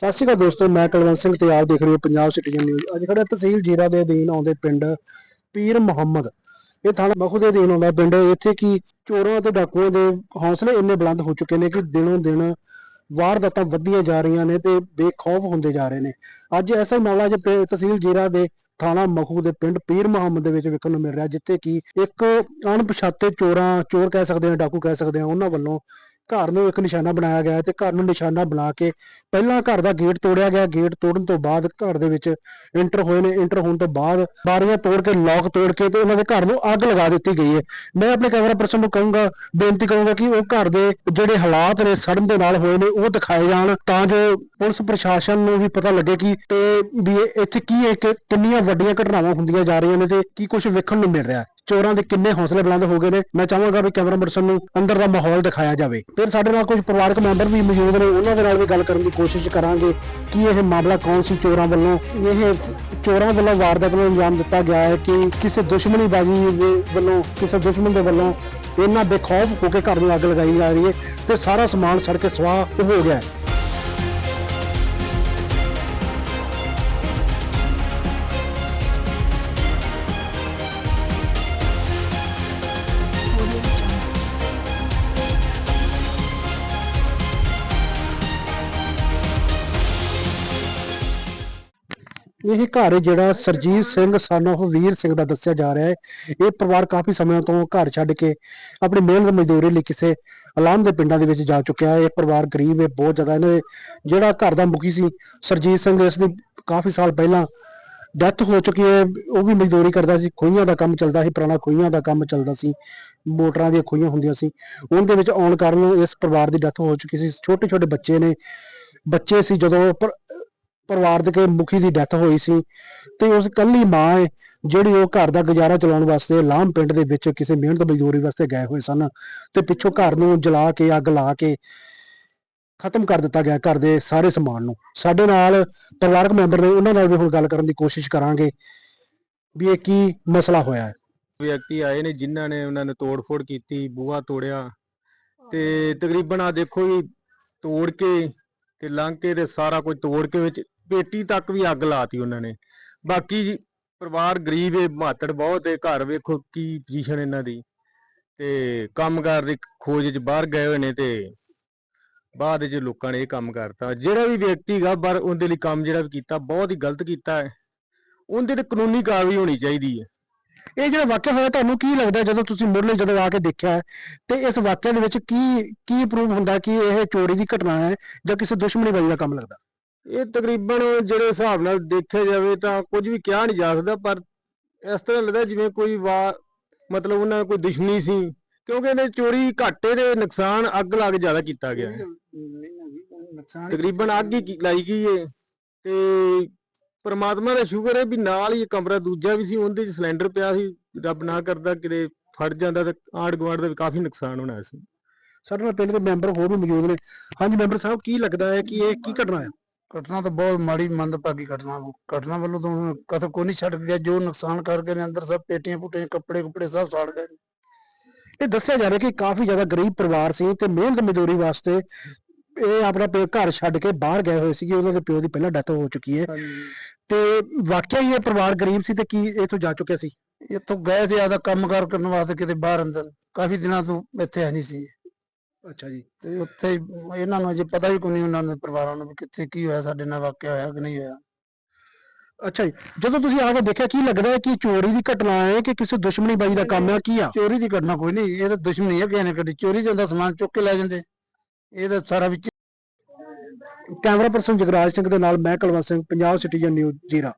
ਸਤਿ ਸ਼੍ਰੀ ਅਕਾਲ ਦੋਸਤੋ, ਮੈਂ ਕੁਲਵੰਤ ਸਿੰਘ ਤੇ ਆਪ ਦੇਖ ਰਹੇ ਹੋ ਪੰਜਾਬ ਸਿਟੀਜ਼ਨ ਨਿਊਜ਼ ਅੱਜ ਖੜਾ ਤਹਿਸੀਲ ਜੀਰਾ ਦੇ ਅਧੀਨ ਆਉਂਦੇ ਪਿੰਡ ਪੀਰ ਮੁਹੰਮਦ। ਇਹ ਥਾਣਾ ਮਖੂ ਦੇ ਅਧੀਨ ਆਉਂਦਾ ਪਿੰਡ। ਇੱਥੇ ਕੀ ਚੋਰਾਂ ਤੇ ਡਾਕੂਆਂ ਦੇ ਹੌਸਲੇ ਇੰਨੇ ਬੁਲੰਦ ਹੋ ਚੁੱਕੇ ਨੇ ਕਿ ਦਿਨੋਂ ਦਿਨ ਵਾਰਦਾਤਾਂ ਵੱਧਦੀਆਂ ਜਾ ਰਹੀਆਂ ਨੇ ਤੇ ਬੇਖੌਫ ਹੁੰਦੇ ਜਾ ਰਹੇ ਨੇ। ਅੱਜ ਐਸਾ ਹੀ ਮਾਮਲਾ ਅੱਜ ਤਹਿਸੀਲ ਜੀਰਾ ਦੇ ਥਾਣਾ ਮਖੂ ਦੇ ਪਿੰਡ ਪੀਰ ਮੁਹੰਮਦ ਦੇ ਵਿੱਚ ਵੇਖਣ ਨੂੰ ਮਿਲ ਰਿਹਾ, ਜਿੱਥੇ ਕਿ ਇੱਕ ਅਣਪਛਾਤੇ ਚੋਰਾਂ, ਚੋਰ ਕਹਿ ਸਕਦੇ ਆ, ਡਾਕੂ ਕਹਿ ਸਕਦੇ ਹਾਂ ਉਹਨਾਂ ਵੱਲੋਂ ਘਰ ਨੂੰ ਇੱਕ ਨਿਸ਼ਾਨਾ ਬਣਾਇਆ ਗਿਆ ਤੇ ਘਰ ਨੂੰ ਨਿਸ਼ਾਨਾ ਬਣਾ ਕੇ ਪਹਿਲਾਂ ਘਰ ਦਾ ਗੇਟ ਤੋੜਿਆ ਗਿਆ। ਗੇਟ ਤੋੜਨ ਤੋਂ ਬਾਅਦ ਘਰ ਦੇ ਵਿੱਚ ਇੰਟਰ ਹੋਏ ਨੇ। ਇੰਟਰ ਹੋਣ ਤੋਂ ਬਾਅਦ ਬਾਰੀਆਂ ਤੋੜ ਕੇ ਲੌਕ ਤੋੜ ਕੇ ਤੇ ਉਹਨਾਂ ਦੇ ਘਰ ਨੂੰ ਅੱਗ ਲਗਾ ਦਿੱਤੀ ਗਈ ਹੈ। ਮੈਂ ਆਪਣੇ ਕੈਮਰਾ ਪਰਸਨ ਨੂੰ ਕਹੂੰਗਾ, ਬੇਨਤੀ ਕਰੂੰਗਾ ਕਿ ਉਹ ਘਰ ਦੇ ਜਿਹੜੇ ਹਾਲਾਤ ਨੇ ਸੜਨ ਦੇ ਨਾਲ ਹੋਏ ਨੇ, ਉਹ ਦਿਖਾਏ ਜਾਣ ਤਾਂ ਜੋ ਪੁਲਿਸ ਪ੍ਰਸ਼ਾਸਨ ਨੂੰ ਵੀ ਪਤਾ ਲੱਗੇ ਕਿ ਤੇ ਵੀ ਇੱਥੇ ਕੀ ਹੈ ਕਿ ਕਿੰਨੀਆਂ ਵੱਡੀਆਂ ਘਟਨਾਵਾਂ ਹੁੰਦੀਆਂ ਜਾ ਰਹੀਆਂ ਨੇ ਤੇ ਕੀ ਕੁਝ ਵੇਖਣ ਨੂੰ ਮਿਲ ਰਿਹਾ ਹੈ। ਚੋਰਾਂ ਦੇ ਕਿੰਨੇ ਹੌਸਲੇ ਬੁਲੰਦ ਹੋ ਗਏ ਨੇ। ਮੈਂ ਚਾਹਾਂਗਾ ਵੀ ਕੈਮਰਾ ਪਰਸਨ ਨੂੰ ਅੰਦਰ ਦਾ ਮਾਹੌਲ ਦਿਖਾਇਆ ਜਾਵੇ। ਫਿਰ ਸਾਡੇ ਨਾਲ ਕੁਝ ਪਰਿਵਾਰਕ ਮੈਂਬਰ ਵੀ ਮੌਜੂਦ ਨੇ। ਉਹਨਾਂ ਦੇ ਨਾਲ ਵੀ ਗੱਲ ਕਰਨ ਦੀ ਕੋਸ਼ਿਸ਼ ਕਰਾਂਗੇ ਕਿ ਇਹ ਮਾਮਲਾ ਕੌਣ ਸੀ ਚੋਰਾਂ ਵੱਲੋਂ। ਇਹ ਚੋਰਾਂ ਵੱਲੋਂ ਵਾਰਦਾਤ ਨੂੰ ਅੰਜਾਮ ਦਿੱਤਾ ਗਿਆ ਹੈ ਕਿ ਕਿਸੇ ਦੁਸ਼ਮਣੀਬਾਜ਼ੀ ਦੇ ਵੱਲੋਂ, ਕਿਸੇ ਦੁਸ਼ਮਣ ਦੇ ਵੱਲੋਂ ਇਹਨਾਂ ਬੇਖੌਫ ਹੋ ਕੇ ਘਰ ਨੂੰ ਅੱਗ ਲਗਾਈ ਜਾ ਰਹੀ ਹੈ ਤੇ ਸਾਰਾ ਸਮਾਨ ਸੜ ਕੇ ਸਵਾਹ ਹੋ ਗਿਆ ਇਹ ਘਰ ਜਿਹੜਾ ਸਰਜੀਤ ਸਿੰਘ, son of ਵੀਰ ਸਿੰਘ ਦਾ ਦੱਸਿਆ ਜਾ ਰਿਹਾ ਹੈ। ਇਹ ਪਰਿਵਾਰ ਕਾਫੀ ਸਮੇਂ ਤੋਂ ਘਰ ਛੱਡ ਕੇ ਆਪਣੀ ਮਿਹਨਤ ਮਜ਼ਦੂਰੀ ਲਈ ਕਿਸੇ ਅਲਾਮ ਦੇ ਪਿੰਡਾਂ ਦੇ ਵਿੱਚ ਜਾ ਚੁੱਕਿਆ ਹੈ। ਇਹ ਪਰਿਵਾਰ ਗਰੀਬ ਹੈ, ਬਹੁਤ ਜ਼ਿਆਦਾ ਇਹਨਾਂ ਦੇ ਜਿਹੜਾ ਘਰ ਦਾ ਮੁਖੀ ਸੀ ਸਰਜੀਤ ਸਿੰਘ, ਇਸ ਦੀ ਕਾਫੀ ਸਾਲ ਪਹਿਲਾਂ ਡੈਥ ਹੋ ਚੁੱਕੀ ਹੈ। ਉਹ ਵੀ ਮਜ਼ਦੂਰੀ ਕਰਦਾ ਸੀ ਖੂਹੀਆਂ ਦਾ ਕੰਮ ਚੱਲਦਾ ਸੀ, ਪੁਰਾਣਾ ਖੂਹੀਆਂ ਦਾ ਕੰਮ ਚੱਲਦਾ ਸੀ, ਮੋਟਰਾਂ ਦੀਆਂ ਖੂਹੀਆਂ ਹੁੰਦੀਆਂ ਸੀ। ਉਹਦੇ ਵਿੱਚ ਆਉਣ ਕਾਰਨ ਇਸ ਪਰਿਵਾਰ ਦੀ ਡੈਥ ਹੋ ਚੁੱਕੀ ਸੀ। ਛੋਟੇ ਛੋਟੇ ਬੱਚੇ ਨੇ, ਬੱਚੇ ਸੀ ਜਦੋਂ ਪਰਿਵਾਰ ਦੇ ਕੇ ਮੁਖੀ ਦੀ ਡੈਥ ਹੋਈ ਸੀ ਤੇ ਉਸ ਕੱਲੀ ਮਾਂ ਹੈ ਜਿਹੜੀ ਉਹ ਘਰ ਦਾ ਗੁਜ਼ਾਰਾ ਚਲਾਉਣ ਵਾਸਤੇ ਲਾਮ ਪਿੰਡ ਦੇ ਵਿੱਚ ਕਿਸੇ ਮਿਹਨਤ ਮਜ਼ਦੂਰੀ ਵਾਸਤੇ ਗਏ ਹੋਏ ਸਨ ਤੇ ਪਿੱਛੋਂ ਘਰ ਨੂੰ ਜਲਾ ਕੇ, ਅੱਗ ਲਾ ਕੇ ਖਤਮ ਕਰ ਦਿੱਤਾ ਗਿਆ ਘਰ ਦੇ ਸਾਰੇ ਸਮਾਨ ਨੂੰ। ਸਾਡੇ ਨਾਲ ਪਰਿਵਾਰਕ ਮੈਂਬਰ ਨੇ ਉਹਨਾਂ ਨਾਲ ਵੀ ਹੁਣ ਗੱਲ ਕਰਨ ਦੀ ਕੋਸ਼ਿਸ਼ ਕਰਾਂਗੇ ਵੀ ਇਹ ਕੀ ਮਸਲਾ ਹੋਇਆ ਹੈ। ਵਿਅਕਤੀ ਆਏ ਨੇ ਜਿਨ੍ਹਾਂ ਨੇ ਉਹਨਾਂ ਨੇ ਤੋੜ-ਫੋੜ ਕੀਤੀ, ਬੂਹਾ ਤੋੜਿਆ ਤੇ ਤਕਰੀਬਨ ਆ ਦੇਖੋ ਜੀ ਤੋੜ ਕੇ ਤੇ ਲੰਘ ਕੇ ਤੇ ਸਾਰਾ ਕੁਝ ਤੋੜ ਕੇ ਵਿੱਚ ਬੇਟੀ ਤੱਕ ਵੀ ਅੱਗ ਲਾਤੀ ਉਹਨਾਂ ਨੇ। ਬਾਕੀ ਜੀ ਪਰਿਵਾਰ ਗਰੀਬ ਹੈ ਮਾਤੜ ਬਹੁਤ ਹੈ ਘਰ ਵੇਖੋ ਕੀ ਪੋਜੀਸ਼ਨ ਇਹਨਾਂ ਦੀ। ਤੇ ਕੰਮਕਾਰ ਦੀ ਖੋਜ 'ਚ ਬਾਹਰ ਗਏ ਹੋਏ ਨੇ ਤੇ ਬਾਅਦ 'ਚ ਲੋਕਾਂ ਨੇ ਇਹ ਕੰਮ ਕਰਤਾ। ਜਿਹੜਾ ਵੀ ਵਿਅਕਤੀ ਗਾ, ਪਰ ਉਹਦੇ ਲਈ ਕੰਮ ਜਿਹੜਾ ਵੀ ਕੀਤਾ, ਬਹੁਤ ਹੀ ਗਲਤ ਕੀਤਾ ਹੈ। ਉਹਦੇ ਤੇ ਕਾਨੂੰਨੀ ਕਾਰਵਾਈ ਹੋਣੀ ਚਾਹੀਦੀ ਹੈ। ਇਹ ਜਿਹੜਾ ਵਾਕਿਆ ਹੋਇਆ, ਤੁਹਾਨੂੰ ਕੀ ਲੱਗਦਾ ਜਦੋਂ ਤੁਸੀਂ ਮੁੱਢਲੇ ਜਦੋਂ ਆ ਕੇ ਦੇਖਿਆ ਤੇ ਇਸ ਵਾਕਿਆ ਦੇ ਵਿੱਚ ਕੀ ਕੀ ਪ੍ਰੂਫ ਹੁੰਦਾ ਕਿ ਇਹ ਚੋਰੀ ਦੀ ਘਟਨਾ ਹੈ ਜਾਂ ਕਿਸੇ ਦੁਸ਼ਮਣੀ ਦਾ ਕੰਮ ਲੱਗਦਾ? ਇਹ ਤਕਰੀਬਨ ਜਿਹੜੇ ਹਿਸਾਬ ਨਾਲ ਦੇਖਿਆ ਜਾਵੇ ਤਾਂ ਕੁਝ ਵੀ ਕਿਹਾ ਨਹੀਂ ਜਾ ਸਕਦਾ, ਪਰ ਇਸ ਤਰ੍ਹਾਂ ਲੱਗਦਾ ਜਿਵੇਂ ਕੋਈ ਵਾ, ਮਤਲਬ ਉਹਨਾਂ ਕੋਈ ਦੁਸ਼ਮਣੀ ਸੀ, ਕਿਉਂਕਿ ਇਹਨੇ ਚੋਰੀ ਘਾਟੇ ਦੇ ਨੁਕਸਾਨ ਅੱਗ ਲਾ ਕੇ ਜ਼ਿਆਦਾ ਕੀਤਾ ਗਿਆ ਹੈ। ਤਕਰੀਬਨ ਅੱਗ ਹੀ ਕੀ- ਲਾਈ ਗਈ ਏ। ਤੇ ਪਰਮਾਤਮਾ ਦਾ ਸ਼ੁਕਰ ਹੈ ਵੀ ਨਾਲ ਹੀ ਇਹ ਕਮਰਾ ਦੂਜਾ ਵੀ ਸੀ, ਉਹਦੇ 'ਚ ਸਿਲੰਡਰ ਪਿਆ ਸੀ, ਰੱਬ ਨਾ ਕਰਦਾ ਕਿਤੇ ਫਟ ਜਾਂਦਾ ਤਾਂ ਆਂਢ ਗੁਆਂਢ ਦਾ ਵੀ ਕਾਫੀ ਨੁਕਸਾਨ ਹੋਣਾ ਸੀ। ਸਾਡੇ ਨਾਲ ਪਿੰਡ ਦੇ ਮੈਂਬਰ ਹੋਰ ਵੀ ਮੌਜੂਦ ਨੇ। ਹਾਂਜੀ, ਮੈਂਬਰ ਸਾਹਿਬ, ਕੀ ਲੱਗਦਾ ਹੈ ਕਿ ਇਹ ਕੀ ਘਟਨਾ ਹੈ? ਘਟਨਾ ਤਾਂ ਬਹੁਤ ਮਾੜੀ ਮੰਦਭਾਗੀ ਘਟਨਾ ਘਟਨਾ ਵੱਲੋਂ ਤਾਂ ਹੁਣ ਕਥ ਕੋ ਨਹੀਂ ਛੱਡ ਗਿਆ ਜੋ ਨੁਕਸਾਨ ਕਰਕੇ ਨੇ ਅੰਦਰ ਸਭ ਪੇਟੀਆਂ ਪੁੱਟੀਆਂ ਕੱਪੜੇ ਕੁਪੜੇ ਸਭ ਸਾੜ ਗਏ ਨੇ। ਇਹ ਦੱਸਿਆ ਜਾ ਰਿਹਾ ਕਿ ਕਾਫੀ ਜ਼ਿਆਦਾ ਗਰੀਬ ਪਰਿਵਾਰ ਸੀ ਤੇ ਮਿਹਨਤ ਮਜ਼ਦੂਰੀ ਵਾਸਤੇ ਇਹ ਆਪਣਾ ਪਿਓ ਘਰ ਛੱਡ ਕੇ ਬਾਹਰ ਗਏ ਹੋਏ ਸੀਗੇ। ਉਹਨਾਂ ਦੇ ਪਿਓ ਦੀ ਪਹਿਲਾਂ ਡੈਥ ਹੋ ਚੁੱਕੀ ਹੈ। ਤੇ ਵਾਕਿਆ ਹੀ ਇਹ ਪਰਿਵਾਰ ਗਰੀਬ ਸੀ ਤੇ ਕੀ ਇਥੋਂ ਜਾ ਚੁੱਕਿਆ ਸੀ? ਇੱਥੋਂ ਗਏ ਸੀ ਆਦਾ ਕੰਮਕਾਰ ਕਰਨ ਵਾਸਤੇ ਕਿਤੇ ਬਾਹਰ ਅੰਦਰ। ਕਾਫੀ ਦਿਨਾਂ ਤੋਂ ਇੱਥੇ ਹੈ ਨਹੀਂ ਸੀ। ਅੱਛਾ ਜੀ ਤੇ ਉੱਥੇ ਹੀ ਇਹਨਾਂ ਨੂੰ ਅਜੇ ਪਤਾ ਵੀ ਕੋਈ ਨਹੀਂ ਉਹਨਾਂ ਦੇ ਪਰਿਵਾਰਾਂ ਨੂੰ ਵੀ ਕਿੱਥੇ ਕੀ ਹੋਇਆ ਸਾਡੇ ਨਾਲ ਵਾਕਿਆ ਹੋਇਆ ਕਿ ਨਹੀਂ ਹੋਇਆ। ਅੱਛਾ ਜੀ ਜਦੋਂ ਤੁਸੀਂ ਆ ਕੇ ਦੇਖਿਆ ਕੀ ਲੱਗਦਾ ਹੈ ਕਿ ਚੋਰੀ ਦੀ ਘਟਨਾ ਹੈ ਕਿ ਕਿਸੇ ਦੁਸ਼ਮਣੀ ਬਾਈ ਦਾ ਕੰਮ ਹੈ ਕੀ ਆ? ਚੋਰੀ ਦੀ ਘਟਨਾ ਕੋਈ ਨਹੀਂ ਇਹ ਤਾਂ ਦੁਸ਼ਮਣੀ ਹੈ ਕਿਸੇ ਨੇ ਕਦੀ ਚੋਰੀ ਜਾਂਦਾ ਸਮਾਨ ਚੁੱਕ ਕੇ ਲੈ ਜਾਂਦੇ। ਇਹ ਤਾਂ ਸਾਰਾ ਵਿੱਚ ਕੈਮਰਾ ਪਰਸਨ ਜਗਰਾਜ ਸਿੰਘ ਦੇ ਨਾਲ ਮੈਂ ਕੁਲਵੰਤ ਸਿੰਘ ਪੰਜਾਬ ਸਿਟੀਜ਼ਨ ਨਿਊਜ਼ ਜੀਰਾ।